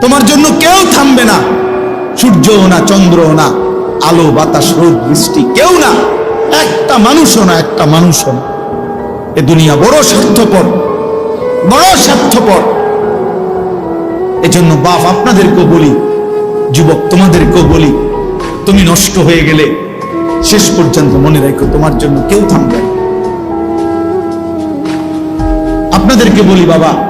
তোমার জন্য কেউ থামবে না। সূর্যও না, চন্দ্রও না, আলো, বাতাস, রোদ, বৃষ্টি, কেউ না। একটা মানুষও না, একটা মানুষও না। এ দুনিয়া বড় স্বার্থপর বড় স্বার্থপর। এজন্য বাপ, আপনাদেরকেও বলি, যুবক, তোমাদেরকেও বলি, তুমি নষ্ট হয়ে গেলে শেষ পর্যন্ত মনে রাখো, তোমার জন্য কেউ থামবে আপনাদেরকে বলি, বাবা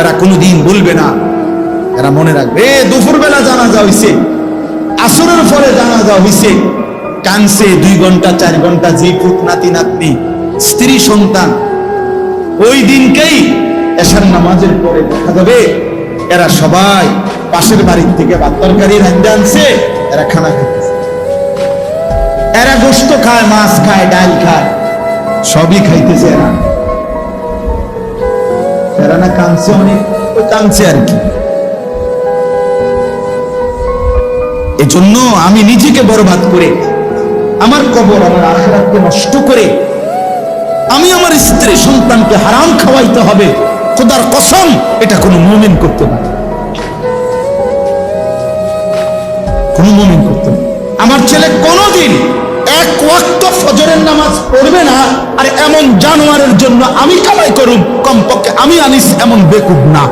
এরা কোনোদিন বলবে না। এরা মনে রাখবে, এ দুপুর বেলা জানা যা হইছে। আসরের পরে জানা যা হইছে। কানছে দুই ঘণ্টা, চার ঘণ্টা, জি পুত নাতি, নাতনি, স্ত্রী, সন্তান। ওই দিনকেই এশার নামাজের পরে দেখা যাবে, এরা সবাই পাশের বাড়ির থেকে ভাত তরকারি রান্না আনছে, এরা খানা খাইতেছে। এরা গোস্ত খায়, মাছ খায়, ডাল খায়, সবই খাইতেছে এরা। এরা অনেক ওই কাঁদছে আর কি এজন্য আমি নিজেকে বরবাদ করে, আমার কবর, আমার আখেরাতকে নষ্ট করে, আমি আমার স্ত্রী সন্তানকে হারাম খাওয়াইতে হবে, খোদার কসম, এটা কোনো মুমিন করতে না। কোনো মুমিন করতে না। আমার ছেলে কোনোদিন এক ওয়াক্ত ফজরের নামাজ পড়বে না, আর এমন জানোয়ারের জন্য আমি কামাই করুম। কমপক্ষে আমি আনিস এমন বেকুব না।